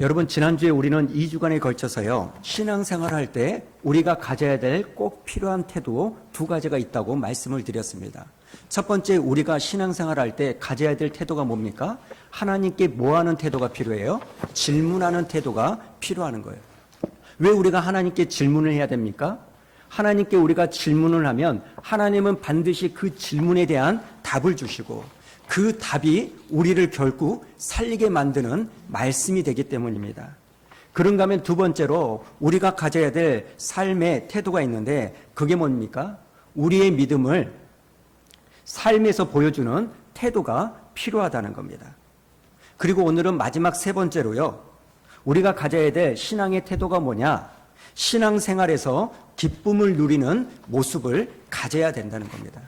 여러분 지난주에 우리는 2주간에 걸쳐서요. 신앙생활 할 때 우리가 가져야 될 꼭 필요한 태도 두 가지가 있다고 말씀을 드렸습니다. 첫 번째 우리가 신앙생활 할 때 가져야 될 태도가 뭡니까? 하나님께 뭐 하는 태도가 필요해요? 질문하는 태도가 필요하는 거예요. 왜 우리가 하나님께 질문을 해야 됩니까? 하나님께 우리가 질문을 하면 하나님은 반드시 그 질문에 대한 답을 주시고 그 답이 우리를 결국 살리게 만드는 말씀이 되기 때문입니다. 그런가 하면 두 번째로 우리가 가져야 될 삶의 태도가 있는데 그게 뭡니까? 우리의 믿음을 삶에서 보여주는 태도가 필요하다는 겁니다. 그리고 오늘은 마지막 세 번째로요. 우리가 가져야 될 신앙의 태도가 뭐냐? 신앙생활에서 기쁨을 누리는 모습을 가져야 된다는 겁니다.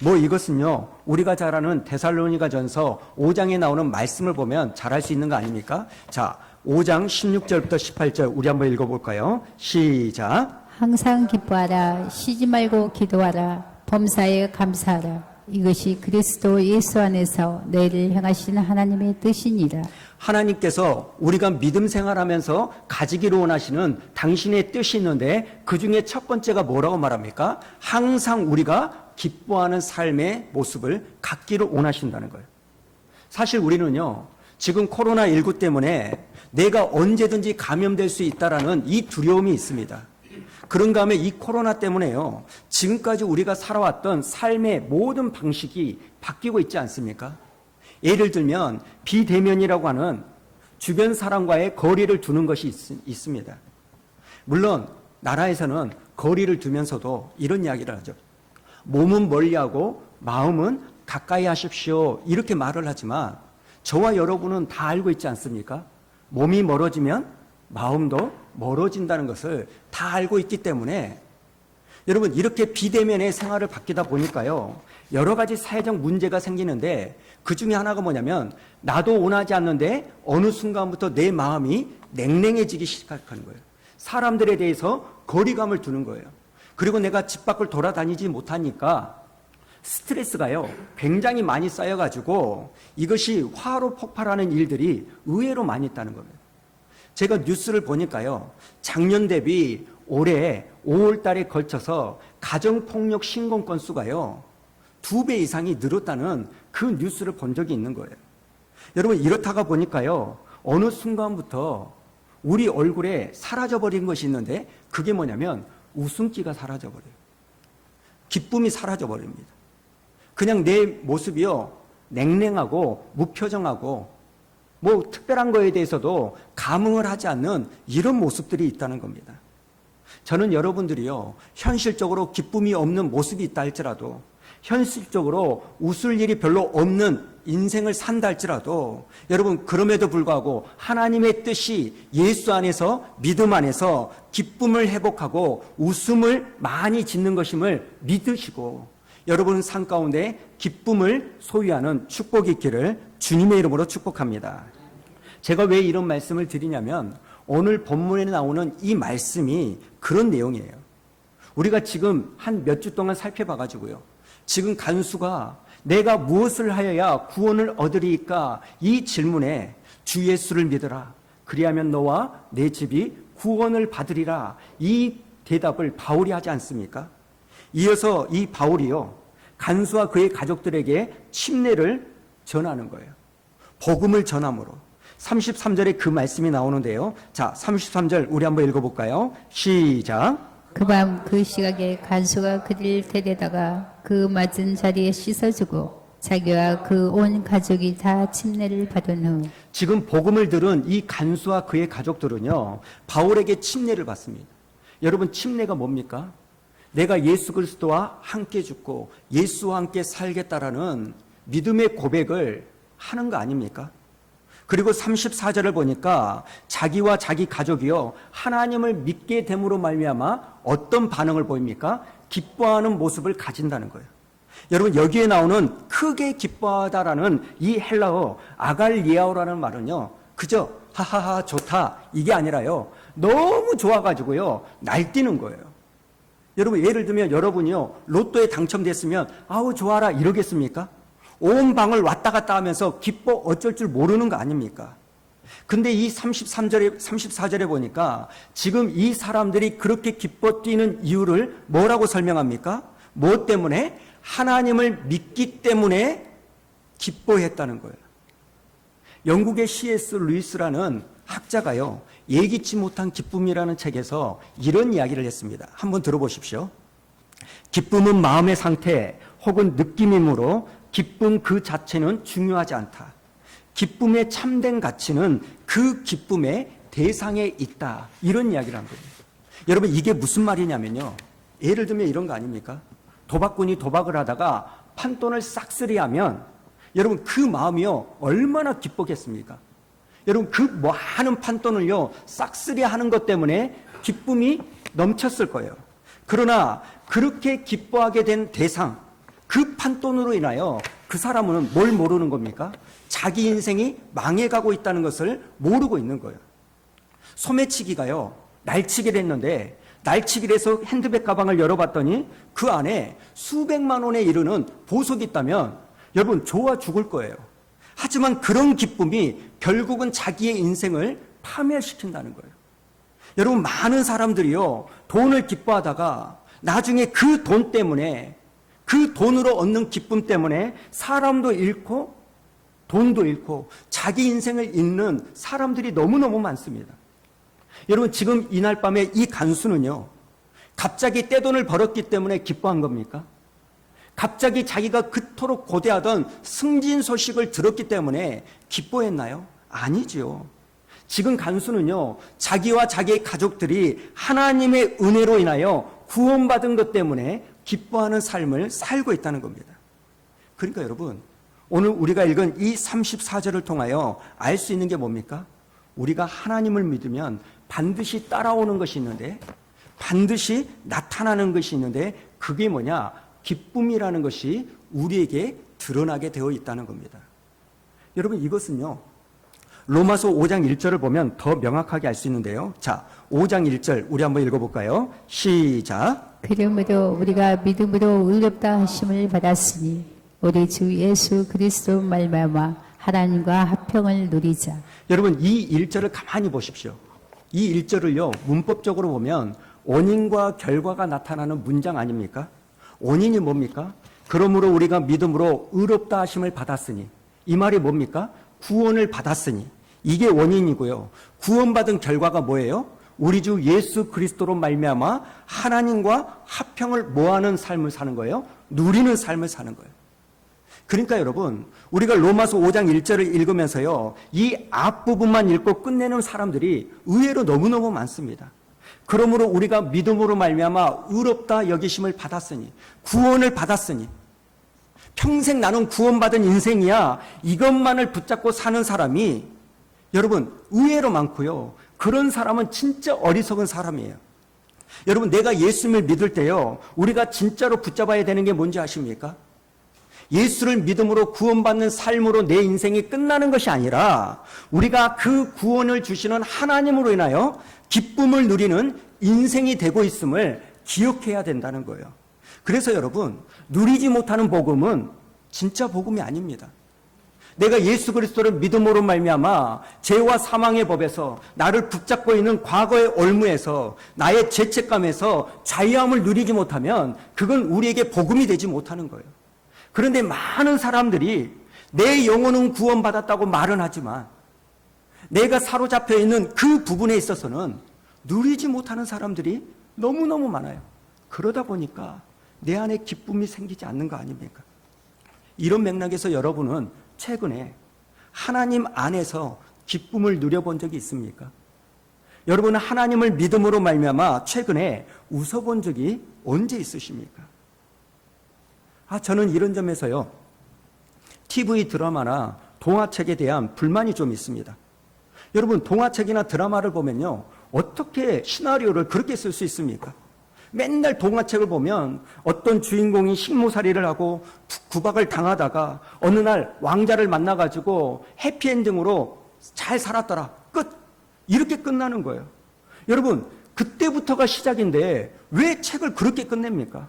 뭐 이것은요, 우리가 잘 아는 데살로니가 전서 5장에 나오는 말씀을 보면 잘할수 있는 거 아닙니까? 자, 5장 16절부터 18절 우리 한번 읽어볼까요? 시작. 항상 기뻐하라 쉬지 말고 기도하라 범사에 감사하라 이것이 그리스도 예수 안에서 너희를 향하시는 하나님의 뜻이니라 하나님께서 우리가 믿음 생활하면서 가지기로 원하시는 당신의 뜻이 있는데 그 중에 첫 번째가 뭐라고 말합니까? 항상 우리가 기뻐하는 삶의 모습을 갖기를 원하신다는 거예요. 사실 우리는요, 지금 코로나19 때문에 내가 언제든지 감염될 수 있다라는 이 두려움이 있습니다. 그런가 하면 이 코로나 때문에요, 지금까지 우리가 살아왔던 삶의 모든 방식이 바뀌고 있지 않습니까? 예를 들면, 비대면이라고 하는 주변 사람과의 거리를 두는 것이 있, 습니다 물론, 나라에서는 거리를 두면서도 이런 이야기를 하죠. 몸은 멀리하고 마음은 가까이 하십시오. 이렇게 말을 하지만 저와 여러분은 다 알고 있지 않습니까? 몸이 멀어지면 마음도 멀어진다는 것을 다 알고 있기 때문에 여러분 이렇게 비대면의 생활을 바뀌다 보니까요 여러 가지 사회적 문제가 생기는데 그 중에 하나가 뭐냐면 나도 원하지 않는데 어느 순간부터 내 마음이 냉랭해지기 시작하는 거예요 사람들에 대해서 거리감을 두는 거예요 그리고 내가 집 밖을 돌아다니지 못하니까 스트레스가요, 굉장히 많이 쌓여가지고 이것이 화로 폭발하는 일들이 의외로 많이 있다는 겁니다. 제가 뉴스를 보니까요, 작년 대비 올해 5월 달에 걸쳐서 가정폭력 신고 건수가요, 두 배 이상이 늘었다는 그 뉴스를 본 적이 있는 거예요. 여러분, 이렇다가 보니까요, 어느 순간부터 우리 얼굴에 사라져버린 것이 있는데, 그게 뭐냐면, 웃음기가 사라져버려요. 기쁨이 사라져버립니다. 그냥 내 모습이요, 냉랭하고 무표정하고 뭐 특별한 거에 대해서도 감흥을 하지 않는 이런 모습들이 있다는 겁니다. 저는 여러분들이요, 현실적으로 기쁨이 없는 모습이 있다 할지라도 현실적으로 웃을 일이 별로 없는 인생을 산다 할지라도 여러분 그럼에도 불구하고 하나님의 뜻이 예수 안에서 믿음 안에서 기쁨을 회복하고 웃음을 많이 짓는 것임을 믿으시고 여러분 삶 가운데 기쁨을 소유하는 축복이 있기를 주님의 이름으로 축복합니다. 제가 왜 이런 말씀을 드리냐면 오늘 본문에 나오는 이 말씀이 그런 내용이에요. 우리가 지금 한 몇 주 동안 살펴봐 가지고요. 지금 간수가 내가 무엇을 하여야 구원을 얻으리까? 이 질문에 주 예수를 믿어라. 그리하면 너와 내 집이 구원을 받으리라. 이 대답을 바울이 하지 않습니까? 이어서 이 바울이요. 간수와 그의 가족들에게 침례를 전하는 거예요. 복음을 전함으로. 33절에 그 말씀이 나오는데요. 자, 33절 우리 한번 읽어볼까요? 시작. 그 밤 그 시각에 간수가 그를 데려다가 그 맞은 자리에 씻어주고 자기와 그 온 가족이 다 침례를 받은 후 지금 복음을 들은 이 간수와 그의 가족들은요, 바울에게 침례를 받습니다. 여러분, 침례가 뭡니까? 내가 예수 그리스도와 함께 죽고 예수와 함께 살겠다라는 믿음의 고백을 하는 거 아닙니까? 그리고 34절을 보니까 자기와 자기 가족이요 하나님을 믿게 됨으로 말미암아 어떤 반응을 보입니까? 기뻐하는 모습을 가진다는 거예요. 여러분 여기에 나오는 크게 기뻐하다라는 이 헬라어 아갈리아오라는 말은요 그저 하하하 좋다 이게 아니라요 너무 좋아가지고요 날뛰는 거예요. 여러분 예를 들면 여러분이요 로또에 당첨됐으면 아우 좋아라 이러겠습니까? 온 방을 왔다 갔다 하면서 기뻐 어쩔 줄 모르는 거 아닙니까? 근데 이 33절에, 34절에 보니까 지금 이 사람들이 그렇게 기뻐 뛰는 이유를 뭐라고 설명합니까? 뭐 때문에? 하나님을 믿기 때문에 기뻐했다는 거예요. 영국의 C.S. 루이스라는 학자가요, 예기치 못한 기쁨이라는 책에서 이런 이야기를 했습니다. 한번 들어보십시오. 기쁨은 마음의 상태 혹은 느낌이므로 기쁨 그 자체는 중요하지 않다. 기쁨의 참된 가치는 그 기쁨의 대상에 있다. 이런 이야기를 한 거예요. 여러분, 이게 무슨 말이냐면요. 예를 들면 이런 거 아닙니까? 도박꾼이 도박을 하다가 판돈을 싹쓸이 하면 여러분 그 마음이요 얼마나 기쁘겠습니까? 여러분 그 많은 판돈을요 싹쓸이 하는 것 때문에 기쁨이 넘쳤을 거예요. 그러나 그렇게 기뻐하게 된 대상 그 판돈으로 인하여 그 사람은 뭘 모르는 겁니까? 자기 인생이 망해가고 있다는 것을 모르고 있는 거예요. 소매치기가요 날치기를 했는데 날치기를 해서 핸드백 가방을 열어봤더니 그 안에 수백만 원에 이르는 보석이 있다면 여러분 좋아 죽을 거예요. 하지만 그런 기쁨이 결국은 자기의 인생을 파멸시킨다는 거예요. 여러분 많은 사람들이요 돈을 기뻐하다가 나중에 그 돈 때문에 그 돈으로 얻는 기쁨 때문에 사람도 잃고 돈도 잃고 자기 인생을 잃는 사람들이 너무너무 많습니다. 여러분 지금 이날 밤에 이 간수는요 갑자기 떼돈을 벌었기 때문에 기뻐한 겁니까? 갑자기 자기가 그토록 고대하던 승진 소식을 들었기 때문에 기뻐했나요? 아니지요. 지금 간수는요, 자기와 자기의 가족들이 하나님의 은혜로 인하여 구원받은 것 때문에 기뻐하는 삶을 살고 있다는 겁니다. 그러니까 여러분, 오늘 우리가 읽은 이 34절을 통하여 알 수 있는 게 뭡니까? 우리가 하나님을 믿으면 반드시 따라오는 것이 있는데, 반드시 나타나는 것이 있는데, 그게 뭐냐? 기쁨이라는 것이 우리에게 드러나게 되어 있다는 겁니다. 여러분, 이것은요, 로마서 5장 1절을 보면 더 명확하게 알 수 있는데요. 자, 5장 1절 우리 한번 읽어볼까요? 시작. 그러므로 우리가 믿음으로 의롭다 하심을 받았으니 우리 주 예수 그리스도 말미암아 하나님과 합평을 누리자. 여러분 이 1절을 가만히 보십시오. 이 1절을요 문법적으로 보면 원인과 결과가 나타나는 문장 아닙니까? 원인이 뭡니까? 그러므로 우리가 믿음으로 의롭다 하심을 받았으니 이 말이 뭡니까? 구원을 받았으니 이게 원인이고요. 구원받은 결과가 뭐예요? 우리 주 예수 그리스도로 말미암아 하나님과 합평을 뭐하는 삶을 사는 거예요? 누리는 삶을 사는 거예요. 그러니까 여러분, 우리가 로마서 5장 1절을 읽으면서요, 이 앞부분만 읽고 끝내는 사람들이 의외로 너무너무 많습니다. 그러므로 우리가 믿음으로 말미암아 의롭다 여기심을 받았으니, 구원을 받았으니, 평생 나는 구원받은 인생이야, 이것만을 붙잡고 사는 사람이 여러분, 의외로 많고요. 그런 사람은 진짜 어리석은 사람이에요. 여러분, 내가 예수님을 믿을 때요, 우리가 진짜로 붙잡아야 되는 게 뭔지 아십니까? 예수를 믿음으로 구원받는 삶으로 내 인생이 끝나는 것이 아니라 우리가 그 구원을 주시는 하나님으로 인하여 기쁨을 누리는 인생이 되고 있음을 기억해야 된다는 거예요. 그래서 여러분, 누리지 못하는 복음은 진짜 복음이 아닙니다. 내가 예수 그리스도를 믿음으로 말미암아 죄와 사망의 법에서 나를 붙잡고 있는 과거의 올무에서 나의 죄책감에서 자유함을 누리지 못하면 그건 우리에게 복음이 되지 못하는 거예요. 그런데 많은 사람들이 내 영혼은 구원받았다고 말은 하지만 내가 사로잡혀 있는 그 부분에 있어서는 누리지 못하는 사람들이 너무너무 많아요. 그러다 보니까 내 안에 기쁨이 생기지 않는 거 아닙니까? 이런 맥락에서 여러분은 최근에 하나님 안에서 기쁨을 누려본 적이 있습니까? 여러분은 하나님을 믿음으로 말미암아 최근에 웃어본 적이 언제 있으십니까? 아, 저는 이런 점에서요. TV 드라마나 동화책에 대한 불만이 좀 있습니다. 여러분, 동화책이나 드라마를 보면요. 어떻게 시나리오를 그렇게 쓸 수 있습니까? 맨날 동화책을 보면 어떤 주인공이 식모살이를 하고 구박을 당하다가 어느 날 왕자를 만나가지고 해피엔딩으로 잘 살았더라. 끝! 이렇게 끝나는 거예요. 여러분, 그때부터가 시작인데 왜 책을 그렇게 끝냅니까?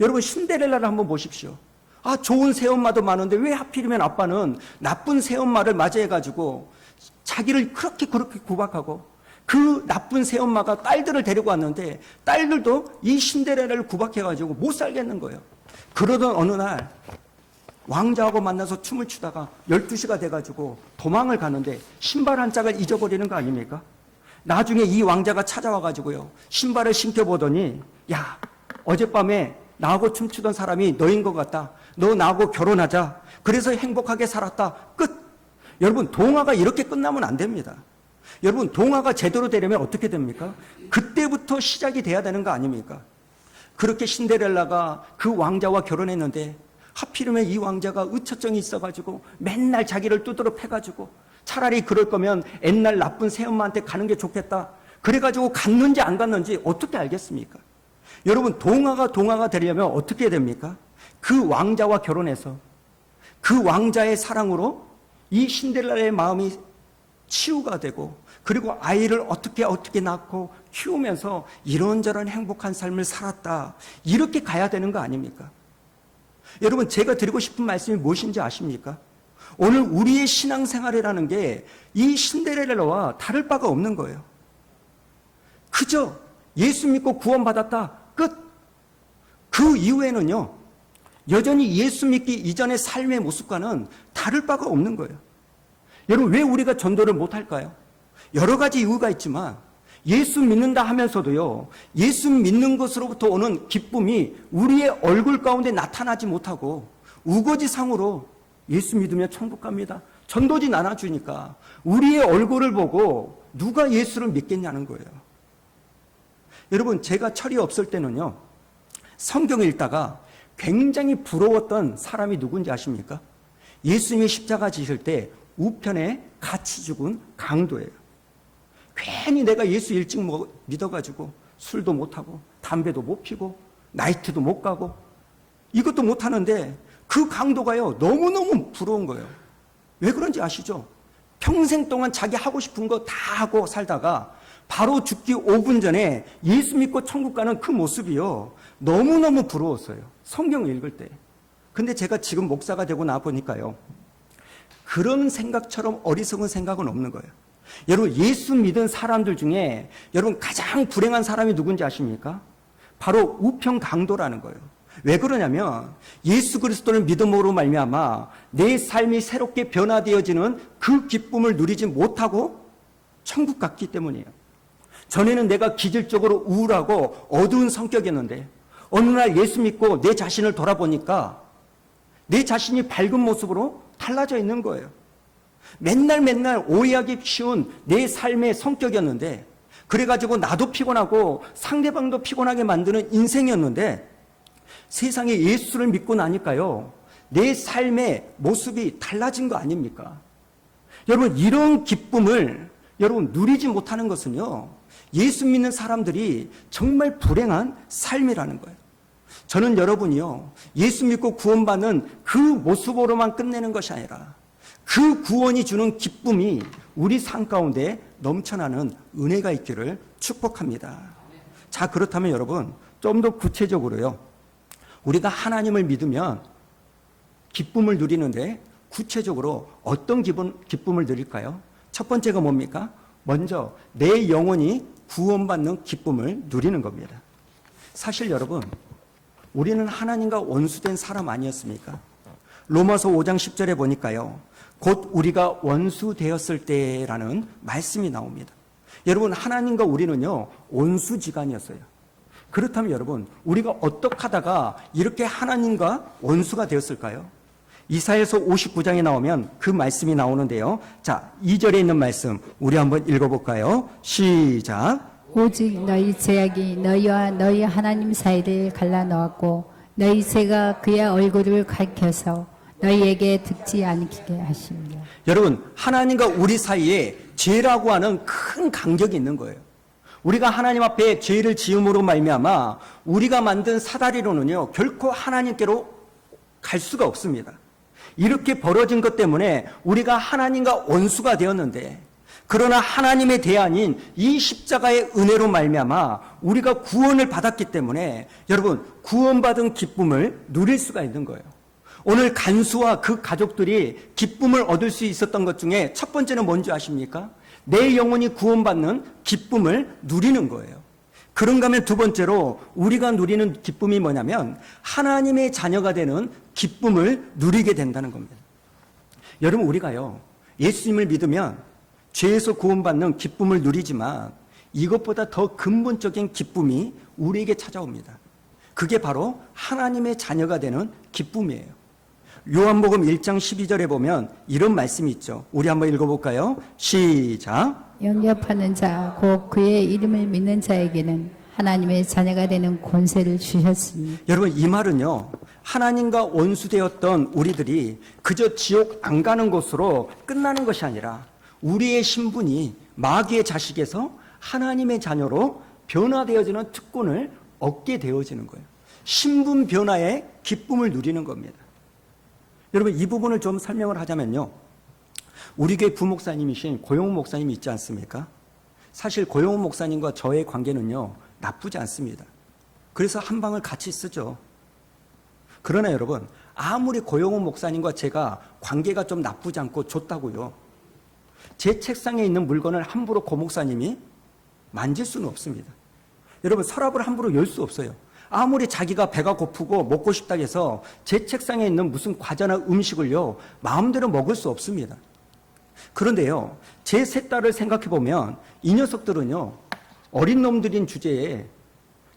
여러분 신데렐라를 한번 보십시오. 아 좋은 새엄마도 많은데 왜 하필이면 아빠는 나쁜 새엄마를 맞이해가지고 자기를 그렇게 그렇게 구박하고 그 나쁜 새엄마가 딸들을 데리고 왔는데 딸들도 이 신데렐라를 구박해가지고 못 살겠는 거예요. 그러던 어느 날 왕자하고 만나서 춤을 추다가 12시가 돼가지고 도망을 가는데 신발 한 짝을 잊어버리는 거 아닙니까? 나중에 이 왕자가 찾아와가지고요. 신발을 신겨보더니, 야, 어젯밤에 나하고 춤추던 사람이 너인 것 같다. 너 나하고 결혼하자. 그래서 행복하게 살았다. 끝. 여러분, 동화가 이렇게 끝나면 안 됩니다. 여러분, 동화가 제대로 되려면 어떻게 됩니까? 그때부터 시작이 돼야 되는 거 아닙니까? 그렇게 신데렐라가 그 왕자와 결혼했는데 하필이면 이 왕자가 의처증이 있어가지고 맨날 자기를 두드러 패가지고 차라리 그럴 거면 옛날 나쁜 새엄마한테 가는 게 좋겠다. 그래가지고 갔는지 안 갔는지 어떻게 알겠습니까? 여러분 동화가 동화가 되려면 어떻게 됩니까? 그 왕자와 결혼해서 그 왕자의 사랑으로 이 신데렐라의 마음이 치유가 되고 그리고 아이를 어떻게 어떻게 낳고 키우면서 이런저런 행복한 삶을 살았다. 이렇게 가야 되는 거 아닙니까? 여러분 제가 드리고 싶은 말씀이 무엇인지 아십니까? 오늘 우리의 신앙생활이라는 게 이 신데렐라와 다를 바가 없는 거예요. 그저 예수 믿고 구원받았다. 끝. 그 이후에는요. 여전히 예수 믿기 이전의 삶의 모습과는 다를 바가 없는 거예요. 여러분 왜 우리가 전도를 못 할까요? 여러 가지 이유가 있지만 예수 믿는다 하면서도요. 예수 믿는 것으로부터 오는 기쁨이 우리의 얼굴 가운데 나타나지 못하고 우거지 상으로 예수 믿으면 천국 갑니다. 전도지 나눠주니까 우리의 얼굴을 보고 누가 예수를 믿겠냐는 거예요. 여러분 제가 철이 없을 때는요. 성경 읽다가 굉장히 부러웠던 사람이 누군지 아십니까? 예수님이 십자가 지실 때 우편에 같이 죽은 강도예요. 괜히 내가 예수 일찍 먹- 믿어가지고 술도 못하고 담배도 못 피고 나이트도 못 가고 이것도 못하는데 그 강도가요 너무너무 부러운 거예요. 왜 그런지 아시죠? 평생 동안 자기 하고 싶은 거 다 하고 살다가 바로 죽기 5분 전에 예수 믿고 천국 가는 그 모습이요 너무너무 부러웠어요. 성경 읽을 때. 근데 제가 지금 목사가 되고 나 보니까요 그런 생각처럼 어리석은 생각은 없는 거예요. 여러분, 예수 믿은 사람들 중에 여러분 가장 불행한 사람이 누군지 아십니까? 바로 우편 강도라는 거예요. 왜 그러냐면 예수 그리스도를 믿음으로 말미암아 내 삶이 새롭게 변화되어지는 그 기쁨을 누리지 못하고 천국 갔기 때문이에요. 전에는 내가 기질적으로 우울하고 어두운 성격이었는데 어느 날 예수 믿고 내 자신을 돌아보니까 내 자신이 밝은 모습으로 달라져 있는 거예요. 맨날 맨날 오해하기 쉬운 내 삶의 성격이었는데 그래가지고 나도 피곤하고 상대방도 피곤하게 만드는 인생이었는데 세상에 예수를 믿고 나니까요 내 삶의 모습이 달라진 거 아닙니까? 여러분 이런 기쁨을 여러분 누리지 못하는 것은요 예수 믿는 사람들이 정말 불행한 삶이라는 거예요. 저는 여러분이요 예수 믿고 구원받는 그 모습으로만 끝내는 것이 아니라 그 구원이 주는 기쁨이 우리 삶 가운데 넘쳐나는 은혜가 있기를 축복합니다. 자, 그렇다면 여러분, 좀 더 구체적으로요. 우리가 하나님을 믿으면 기쁨을 누리는데 구체적으로 어떤 기분, 기쁨을 누릴까요? 첫 번째가 뭡니까? 먼저 내 영혼이 구원받는 기쁨을 누리는 겁니다. 사실 여러분, 우리는 하나님과 원수된 사람 아니었습니까? 로마서 5장 10절에 보니까요. 곧 우리가 원수 되었을 때라는 말씀이 나옵니다. 여러분, 하나님과 우리는요, 원수지간이었어요. 그렇다면 여러분, 우리가 어떻게 하다가 이렇게 하나님과 원수가 되었을까요? 이사에서 59장에 나오면 그 말씀이 나오는데요. 자, 2절에 있는 말씀, 우리 한번 읽어볼까요? 시작. 오직 너희 제약이 너희와 너희 하나님 사이를 갈라놓았고 너희 죄가 그의 얼굴을 가리켜서 너희에게 듣지 않게 하십니다. 여러분, 하나님과 우리 사이에 죄라고 하는 큰 간격이 있는 거예요. 우리가 하나님 앞에 죄를 지음으로 말미암아 우리가 만든 사다리로는요 결코 하나님께로 갈 수가 없습니다. 이렇게 벌어진 것 때문에 우리가 하나님과 원수가 되었는데 그러나 하나님의 대안인 이 십자가의 은혜로 말미암아 우리가 구원을 받았기 때문에 여러분 구원받은 기쁨을 누릴 수가 있는 거예요. 오늘 간수와 그 가족들이 기쁨을 얻을 수 있었던 것 중에 첫 번째는 뭔지 아십니까? 내 영혼이 구원받는 기쁨을 누리는 거예요. 그런가 하면 두 번째로 우리가 누리는 기쁨이 뭐냐면 하나님의 자녀가 되는 기쁨을 누리게 된다는 겁니다. 여러분 우리가요 예수님을 믿으면 죄에서 구원받는 기쁨을 누리지만 이것보다 더 근본적인 기쁨이 우리에게 찾아옵니다. 그게 바로 하나님의 자녀가 되는 기쁨이에요. 요한복음 1장 12절에 보면 이런 말씀이 있죠. 우리 한번 읽어볼까요? 시작. 영접하는 자, 곧 그의 이름을 믿는 자에게는 하나님의 자녀가 되는 권세를 주셨으니 여러분 이 말은요 하나님과 원수되었던 우리들이 그저 지옥 안 가는 것으로 끝나는 것이 아니라 우리의 신분이 마귀의 자식에서 하나님의 자녀로 변화되어지는 특권을 얻게 되어지는 거예요. 신분 변화의 기쁨을 누리는 겁니다. 여러분 이 부분을 좀 설명을 하자면요. 우리 교회 부목사님이신 고용훈 목사님이 있지 않습니까? 사실 고용훈 목사님과 저의 관계는요 나쁘지 않습니다. 그래서 한 방을 같이 쓰죠. 그러나 여러분 아무리 고용훈 목사님과 제가 관계가 좀 나쁘지 않고 좋다고요. 제 책상에 있는 물건을 함부로 고 목사님이 만질 수는 없습니다. 여러분 서랍을 함부로 열 수 없어요. 아무리 자기가 배가 고프고 먹고 싶다 해서 제 책상에 있는 무슨 과자나 음식을요 마음대로 먹을 수 없습니다. 그런데요 제 세 딸을 생각해 보면 이 녀석들은요 어린 놈들인 주제에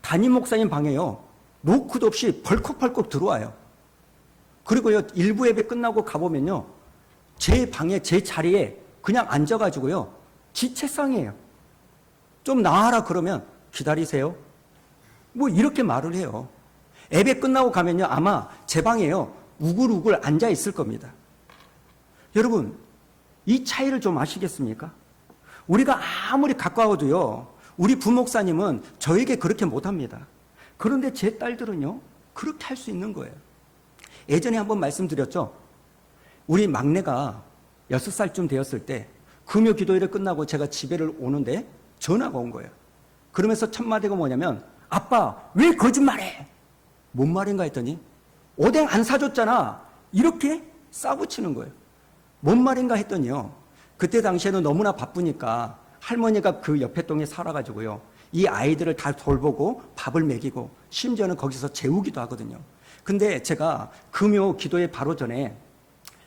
담임 목사님 방에요 노크도 없이 벌컥벌컥 들어와요. 그리고요 일부 예배 끝나고 가보면요 제 방에 제 자리에 그냥 앉아가지고요 지 책상이에요. 좀 나와라 그러면 기다리세요. 뭐 이렇게 말을 해요. 예배 끝나고 가면요 아마 제 방에요 우글우글 앉아 있을 겁니다. 여러분 이 차이를 좀 아시겠습니까? 우리가 아무리 가까워도요 우리 부목사님은 저에게 그렇게 못합니다. 그런데 제 딸들은요 그렇게 할 수 있는 거예요. 예전에 한번 말씀드렸죠. 우리 막내가 여섯 살쯤 되었을 때 금요 기도회를 끝나고 제가 집에를 오는데 전화가 온 거예요. 그러면서 첫 마디가 뭐냐면 아빠 왜 거짓말해? 뭔 말인가 했더니 오뎅 안 사줬잖아. 이렇게 싸붙이는 거예요. 뭔 말인가 했더니요. 그때 당시에는 너무나 바쁘니까 할머니가 그 옆에 동에 살아가지고요. 이 아이들을 다 돌보고 밥을 먹이고 심지어는 거기서 재우기도 하거든요. 근데 제가 금요 기도회 바로 전에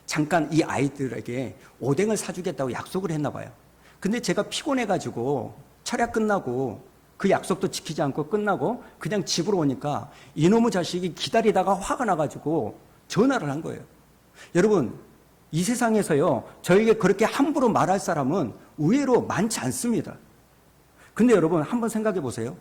잠깐 이 아이들에게 오뎅을 사주겠다고 약속을 했나 봐요. 근데 제가 피곤해가지고 철야 끝나고 그 약속도 지키지 않고 끝나고 그냥 집으로 오니까 이놈의 자식이 기다리다가 화가 나가지고 전화를 한 거예요. 여러분, 이 세상에서요, 저에게 그렇게 함부로 말할 사람은 의외로 많지 않습니다. 근데 여러분, 한번 생각해 보세요.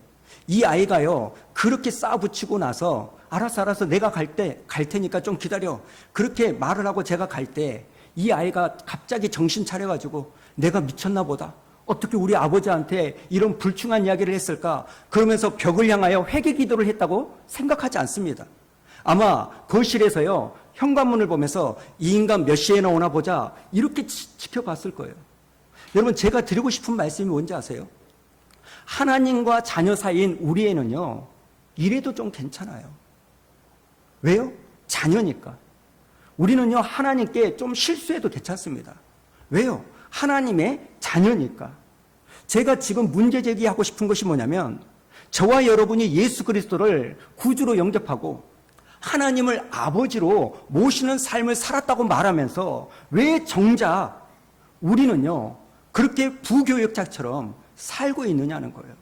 이 아이가요, 그렇게 싸붙이고 나서, 알았어, 알았어, 내가 갈 때, 갈 테니까 좀 기다려. 그렇게 말을 하고 제가 갈 때, 이 아이가 갑자기 정신 차려가지고, 내가 미쳤나 보다. 어떻게 우리 아버지한테 이런 불충한 이야기를 했을까? 그러면서 벽을 향하여 회개 기도를 했다고 생각하지 않습니다. 아마 거실에서요, 현관문을 보면서 이 인간 몇 시에 나오나 보자. 이렇게 지, 지켜봤을 거예요. 여러분, 제가 드리고 싶은 말씀이 뭔지 아세요? 하나님과 자녀 사이인 우리에는요, 이래도 좀 괜찮아요. 왜요? 자녀니까. 우리는요, 하나님께 좀 실수해도 괜찮습니다. 왜요? 하나님의 자녀니까. 제가 지금 문제 제기하고 싶은 것이 뭐냐면, 저와 여러분이 예수 그리스도를 구주로 영접하고, 하나님을 아버지로 모시는 삶을 살았다고 말하면서, 왜 정작 우리는요, 그렇게 부교역자처럼 살고 있느냐는 거예요.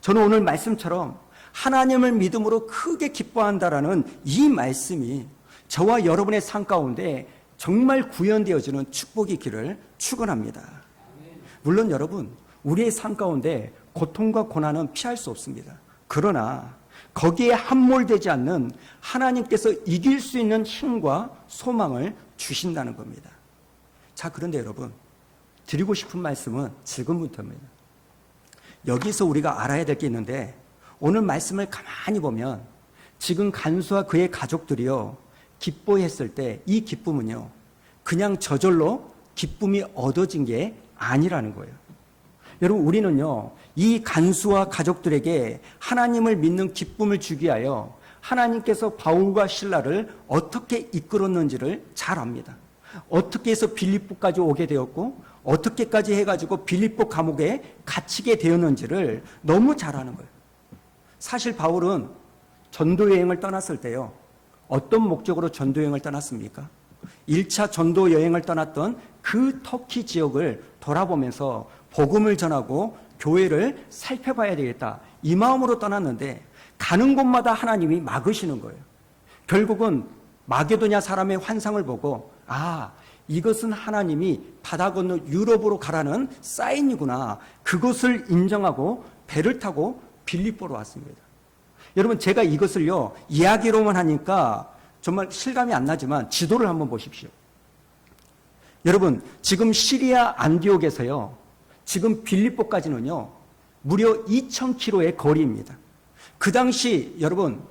저는 오늘 말씀처럼 하나님을 믿음으로 크게 기뻐한다라는 이 말씀이 저와 여러분의 삶 가운데 정말 구현되어지는 축복의 길을 축원합니다. 물론 여러분, 우리의 삶 가운데 고통과 고난은 피할 수 없습니다. 그러나 거기에 함몰되지 않는 하나님께서 이길 수 있는 힘과 소망을 주신다는 겁니다. 자, 그런데 여러분, 드리고 싶은 말씀은 지금부터입니다. 여기서 우리가 알아야 될 게 있는데 오늘 말씀을 가만히 보면 지금 간수와 그의 가족들이요 기뻐했을 때 이 기쁨은요 그냥 저절로 기쁨이 얻어진 게 아니라는 거예요. 여러분 우리는요 이 간수와 가족들에게 하나님을 믿는 기쁨을 주기 위하여 하나님께서 바울과 신라를 어떻게 이끌었는지를 잘 압니다. 어떻게 해서 빌립보까지 오게 되었고 어떻게까지 해가지고 빌립보 감옥에 갇히게 되었는지를 너무 잘 아는 거예요. 사실 바울은 전도 여행을 떠났을 때요. 어떤 목적으로 전도 여행을 떠났습니까? 1차 전도 여행을 떠났던 그 터키 지역을 돌아보면서 복음을 전하고 교회를 살펴봐야 되겠다. 이 마음으로 떠났는데 가는 곳마다 하나님이 막으시는 거예요. 결국은 마게도냐 사람의 환상을 보고 아, 이것은 하나님이 바다 건너 유럽으로 가라는 사인이구나. 그것을 인정하고 배를 타고 빌립보로 왔습니다. 여러분 제가 이것을요 이야기로만 하니까 정말 실감이 안 나지만 지도를 한번 보십시오. 여러분 지금 시리아 안디옥에서요 지금 빌립보까지는요 무려 2,000km의 거리입니다. 그 당시 여러분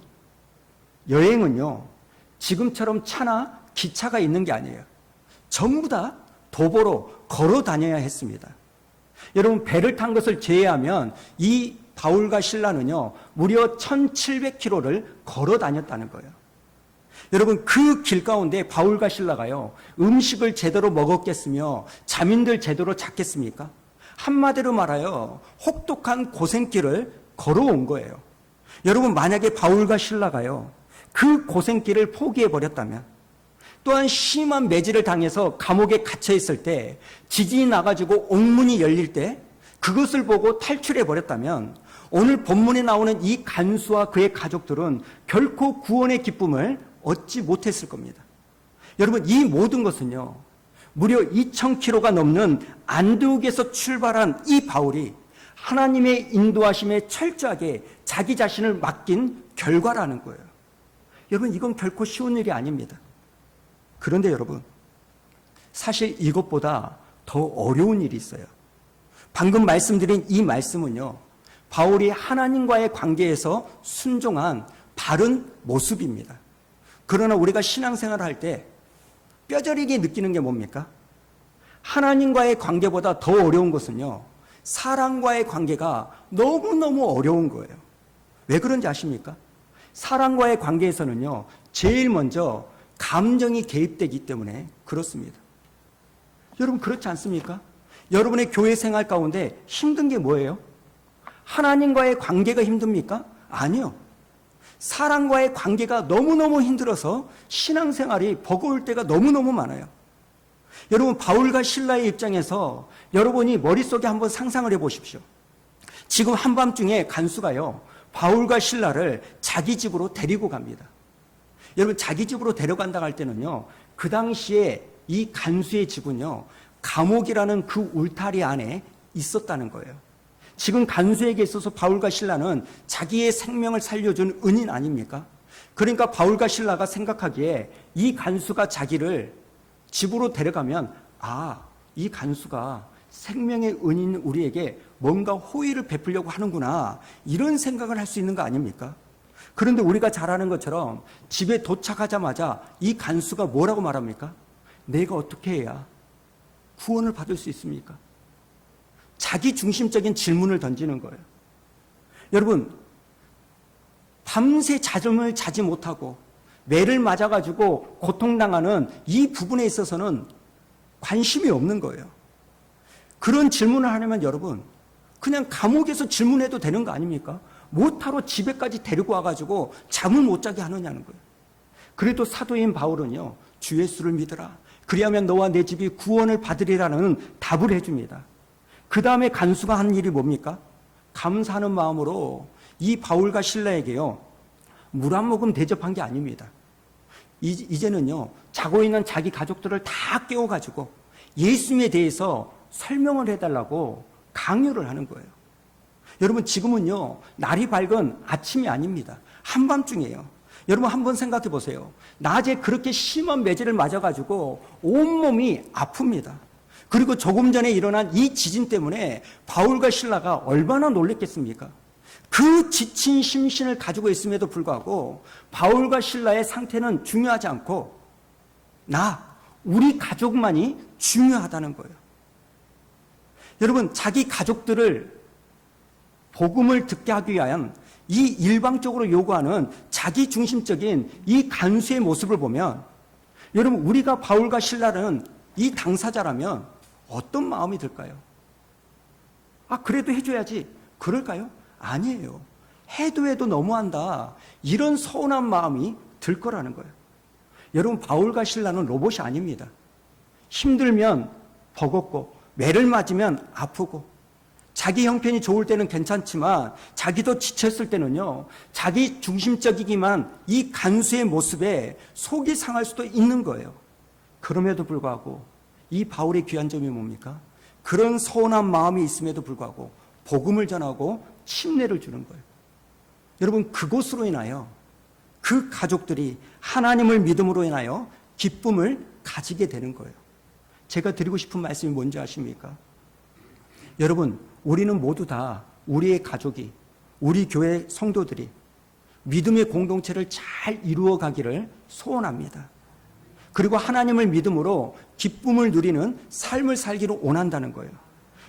여행은요 지금처럼 차나 기차가 있는 게 아니에요. 전부 다 도보로 걸어 다녀야 했습니다. 여러분 배를 탄 것을 제외하면 이 바울과 신라는요 무려 1700km를 걸어 다녔다는 거예요. 여러분 그 길 가운데 바울과 신라가요 음식을 제대로 먹었겠으며 잠인들 제대로 잤겠습니까? 한마디로 말하여 혹독한 고생길을 걸어온 거예요. 여러분 만약에 바울과 신라가요 그 고생길을 포기해 버렸다면 또한 심한 매질을 당해서 감옥에 갇혀 있을 때 지진이 나가지고 옥문이 열릴 때 그것을 보고 탈출해 버렸다면 오늘 본문에 나오는 이 간수와 그의 가족들은 결코 구원의 기쁨을 얻지 못했을 겁니다. 여러분 이 모든 것은요 무려 2,000km가 넘는 안드옥에서 출발한 이 바울이 하나님의 인도하심에 철저하게 자기 자신을 맡긴 결과라는 거예요. 여러분 이건 결코 쉬운 일이 아닙니다. 그런데 여러분, 사실 이것보다 더 어려운 일이 있어요. 방금 말씀드린 이 말씀은요, 바울이 하나님과의 관계에서 순종한 바른 모습입니다. 그러나 우리가 신앙생활을 할때 뼈저리게 느끼는 게 뭡니까? 하나님과의 관계보다 더 어려운 것은요, 사랑과의 관계가 너무너무 어려운 거예요. 왜 그런지 아십니까? 사랑과의 관계에서는요, 제일 먼저 감정이 개입되기 때문에 그렇습니다. 여러분 그렇지 않습니까? 여러분의 교회 생활 가운데 힘든 게 뭐예요? 하나님과의 관계가 힘듭니까? 아니요. 사랑과의 관계가 너무너무 힘들어서 신앙생활이 버거울 때가 너무너무 많아요. 여러분 바울과 신라의 입장에서 여러분이 머릿속에 한번 상상을 해 보십시오. 지금 한밤중에 간수가요. 바울과 신라를 자기 집으로 데리고 갑니다. 여러분 자기 집으로 데려간다 할 때는요. 그 당시에 이 간수의 집은요. 감옥이라는 그 울타리 안에 있었다는 거예요. 지금 간수에게 있어서 바울과 신라는 자기의 생명을 살려준 은인 아닙니까? 그러니까 바울과 신라가 생각하기에 이 간수가 자기를 집으로 데려가면 아, 이 간수가 생명의 은인 우리에게 뭔가 호의를 베풀려고 하는구나. 이런 생각을 할 수 있는 거 아닙니까? 그런데 우리가 잘 아는 것처럼 집에 도착하자마자 이 간수가 뭐라고 말합니까? 내가 어떻게 해야 구원을 받을 수 있습니까? 자기 중심적인 질문을 던지는 거예요. 여러분, 밤새 자정을 자지 못하고 매를 맞아가지고 고통당하는 이 부분에 있어서는 관심이 없는 거예요. 그런 질문을 하려면 여러분, 그냥 감옥에서 질문해도 되는 거 아닙니까? 못하러 집에까지 데리고 와가지고 잠을 못 자게 하느냐는 거예요. 그래도 사도인 바울은요, 주 예수를 믿어라. 그리하면 너와 내 집이 구원을 받으리라는 답을 해줍니다. 그 다음에 간수가 한 일이 뭡니까? 감사하는 마음으로 이 바울과 신라에게요, 물 한 모금 대접한 게 아닙니다. 이제는요, 자고 있는 자기 가족들을 다 깨워가지고 예수님에 대해서 설명을 해달라고 강요를 하는 거예요. 여러분, 지금은요, 날이 밝은 아침이 아닙니다. 한밤중이에요. 여러분, 한번 생각해 보세요. 낮에 그렇게 심한 매질을 맞아가지고 온몸이 아픕니다. 그리고 조금 전에 일어난 이 지진 때문에 바울과 신라가 얼마나 놀랬겠습니까? 그 지친 심신을 가지고 있음에도 불구하고 바울과 신라의 상태는 중요하지 않고 나, 우리 가족만이 중요하다는 거예요. 여러분, 자기 가족들을 복음을 듣게 하기 위한 이 일방적으로 요구하는 자기 중심적인 이 간수의 모습을 보면 여러분 우리가 바울과 신라는 이 당사자라면 어떤 마음이 들까요? 아 그래도 해줘야지 그럴까요? 아니에요. 해도 해도 너무한다. 이런 서운한 마음이 들 거라는 거예요. 여러분 바울과 신라는 로봇이 아닙니다. 힘들면 버겁고 매를 맞으면 아프고 자기 형편이 좋을 때는 괜찮지만 자기도 지쳤을 때는요 자기 중심적이기만 이 간수의 모습에 속이 상할 수도 있는 거예요. 그럼에도 불구하고 이 바울의 귀한 점이 뭡니까? 그런 서운한 마음이 있음에도 불구하고 복음을 전하고 침례를 주는 거예요. 여러분 그것으로 인하여 그 가족들이 하나님을 믿음으로 인하여 기쁨을 가지게 되는 거예요. 제가 드리고 싶은 말씀이 뭔지 아십니까? 여러분, 우리는 모두 다 우리의 가족이, 우리 교회 성도들이 믿음의 공동체를 잘 이루어 가기를 소원합니다. 그리고 하나님을 믿음으로 기쁨을 누리는 삶을 살기를 원한다는 거예요.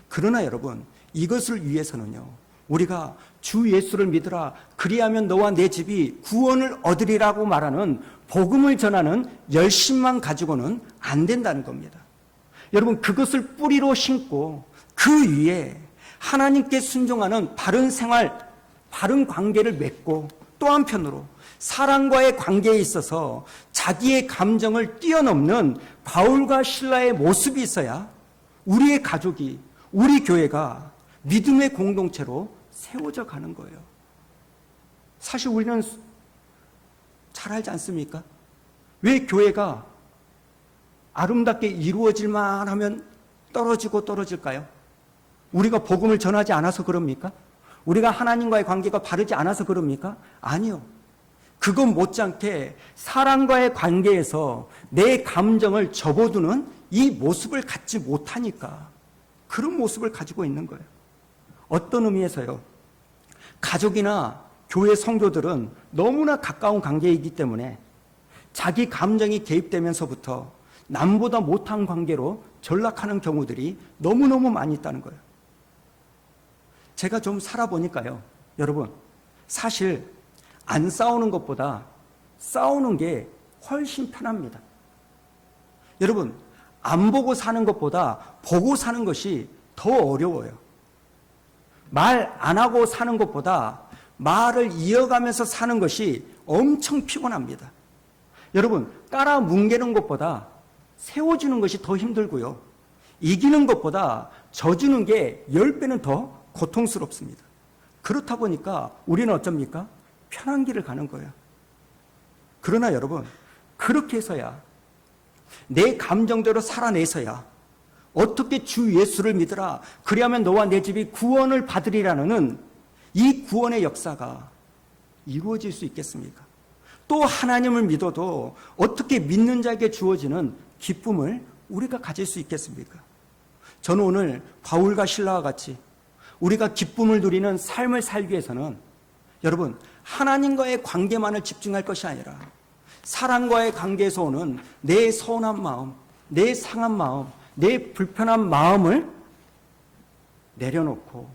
그러나 여러분, 이것을 위해서는요, 우리가 주 예수를 믿으라, 그리하면 너와 내 집이 구원을 얻으리라고 말하는 복음을 전하는 열심만 가지고는 안 된다는 겁니다. 여러분, 그것을 뿌리로 심고 그 위에 하나님께 순종하는 바른 생활, 바른 관계를 맺고 또 한편으로 사랑과의 관계에 있어서 자기의 감정을 뛰어넘는 바울과 신라의 모습이 있어야 우리의 가족이, 우리 교회가 믿음의 공동체로 세워져 가는 거예요. 사실 우리는 잘 알지 않습니까? 왜 교회가 아름답게 이루어질만 하면 떨어지고 떨어질까요? 우리가 복음을 전하지 않아서 그럽니까? 우리가 하나님과의 관계가 바르지 않아서 그럽니까? 아니요. 그건 못지않게 사랑과의 관계에서 내 감정을 접어두는 이 모습을 갖지 못하니까 그런 모습을 가지고 있는 거예요. 어떤 의미에서요? 가족이나 교회 성도들은 너무나 가까운 관계이기 때문에 자기 감정이 개입되면서부터 남보다 못한 관계로 전락하는 경우들이 너무너무 많이 있다는 거예요. 제가 좀 살아보니까요. 여러분, 사실 안 싸우는 것보다 싸우는 게 훨씬 편합니다. 여러분, 안 보고 사는 것보다 보고 사는 것이 더 어려워요. 말 안 하고 사는 것보다 말을 이어가면서 사는 것이 엄청 피곤합니다. 여러분, 깔아 뭉개는 것보다 세워주는 것이 더 힘들고요. 이기는 것보다 져주는 게 10배는 더 고통스럽습니다. 그렇다 보니까 우리는 어쩝니까? 편한 길을 가는 거예요. 그러나 여러분, 그렇게 해서야 내 감정대로 살아내서야 어떻게 주 예수를 믿으라. 그리하면 너와 내 집이 구원을 받으리라는 이 구원의 역사가 이루어질 수 있겠습니까? 또 하나님을 믿어도 어떻게 믿는 자에게 주어지는 기쁨을 우리가 가질 수 있겠습니까? 저는 오늘 바울과 신라와 같이 우리가 기쁨을 누리는 삶을 살기 위해서는 여러분 하나님과의 관계만을 집중할 것이 아니라 사랑과의 관계에서 오는 내 서운한 마음, 내 상한 마음, 내 불편한 마음을 내려놓고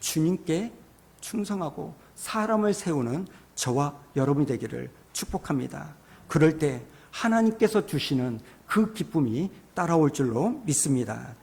주님께 충성하고 사람을 세우는 저와 여러분이 되기를 축복합니다. 그럴 때 하나님께서 주시는 그 기쁨이 따라올 줄로 믿습니다.